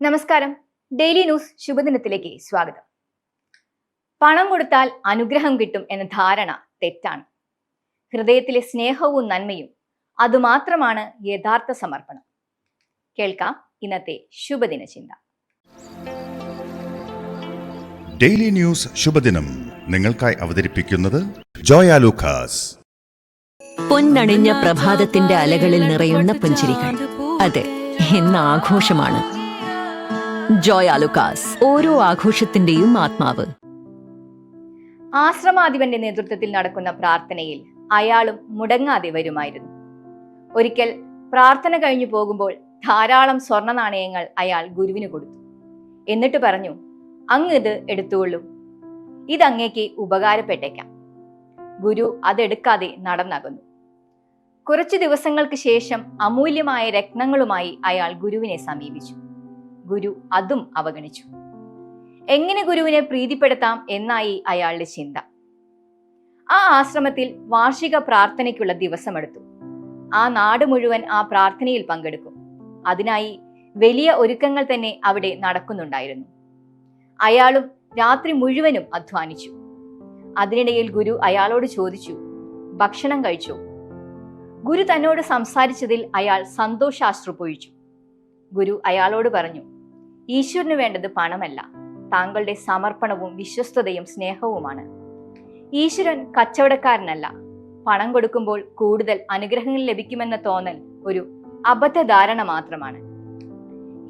നമസ്കാരം. Daily news ശുഭദിനത്തിലേക്ക് സ്വാഗതം. പണം കൊടുത്താൽ അനുഗ്രഹം കിട്ടും എന്ന ധാരണ തെറ്റാണ്. ഹൃദയത്തിലെ സ്നേഹവും നന്മയും അതുമാത്രമാണ് യഥാർത്ഥ സമർപ്പണം. കേൾക്കാം ഇന്നത്തെ ശുഭദിന ചിന്ത. ഡെയിലി ന്യൂസ് ശുഭദിനം നിങ്ങൾക്കായി അവതരിപ്പിക്കുന്നത് ജോയ ലൂക്കാസ്. പൊന്നണിഞ്ഞ പ്രഭാതത്തിന്റെ അലകളിൽ നിറയുന്ന പുഞ്ചിരികൾ. അതെ എന്ന ആഘോഷമാണ് ജോയ് ആലുക്കാസ് ഓരോ ആഘോഷത്തിന്റെയും ആത്മാവ്. ആശ്രമാധിപന്റെ നേതൃത്വത്തിൽ നടക്കുന്ന പ്രാർത്ഥനയിൽ അയാളും മുടങ്ങാതെ വരുമായിരുന്നു. ഒരിക്കൽ പ്രാർത്ഥന കഴിഞ്ഞു പോകുമ്പോൾ ധാരാളം സ്വർണ നാണയങ്ങൾ അയാൾ ഗുരുവിന് കൊടുത്തു. എന്നിട്ട് പറഞ്ഞു അങ്ങ് ഇത് എടുത്തുകൊള്ളൂ. ഇതങ്ങേക്ക് ഉപകാരപ്പെട്ടേക്കാം. ഗുരു അതെടുക്കാതെ നടന്നകന്നു. കുറച്ചു ദിവസങ്ങൾക്ക് ശേഷം അമൂല്യമായ രത്നങ്ങളുമായി അയാൾ ഗുരുവിനെ സമീപിച്ചു. ഗുരു അതും അവഗണിച്ചു. എങ്ങനെ ഗുരുവിനെ പ്രീതിപ്പെടുത്താം എന്നായി അയാളുടെ ചിന്ത. ആ ആശ്രമത്തിൽ വാർഷിക പ്രാർത്ഥനയ്ക്കുള്ള ദിവസമെടുത്തു. ആ നാട് മുഴുവൻ ആ പ്രാർത്ഥനയിൽ പങ്കെടുക്കും. അതിനായി വലിയ ഒരുക്കങ്ങൾ തന്നെ അവിടെ നടക്കുന്നുണ്ടായിരുന്നു. അയാളും രാത്രി മുഴുവനും അധ്വാനിച്ചു. അതിനിടയിൽ ഗുരു അയാളോട് ചോദിച്ചു ഭക്ഷണം കഴിച്ചോ? ഗുരു തന്നോട് സംസാരിച്ചതിൽ അയാൾ സന്തോഷാശ്രു പൊഴിച്ചു ഗുരു അയാളോട് പറഞ്ഞു ഈശ്വരന് വേണ്ടത് പണമല്ല. താങ്കളുടെ സമർപ്പണവും വിശ്വസ്തതയും സ്നേഹവുമാണ്. ഈശ്വരൻ കച്ചവടക്കാരനല്ല. പണം കൊടുക്കുമ്പോൾ കൂടുതൽ അനുഗ്രഹങ്ങൾ ലഭിക്കുമെന്ന തോന്നൽ ഒരു അബദ്ധധാരണ മാത്രമാണ്.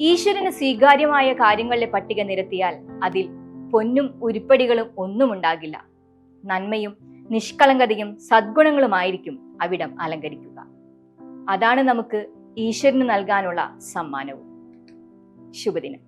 ഈശ്വരന് സ്വീകാര്യമായ കാര്യങ്ങളുടെ പട്ടിക നിരത്തിയാൽ അതിൽ പൊന്നും ഉരുപ്പടികളും ഒന്നും ഉണ്ടാകില്ല നന്മയും നിഷ്കളങ്കതയും സദ്ഗുണങ്ങളുമായിരിക്കും അവിടം അലങ്കരിക്കുക. അതാണ് നമുക്ക് ഈശ്വരന് നൽകാനുള്ള സമ്മാനവും. ശുഭദിനം.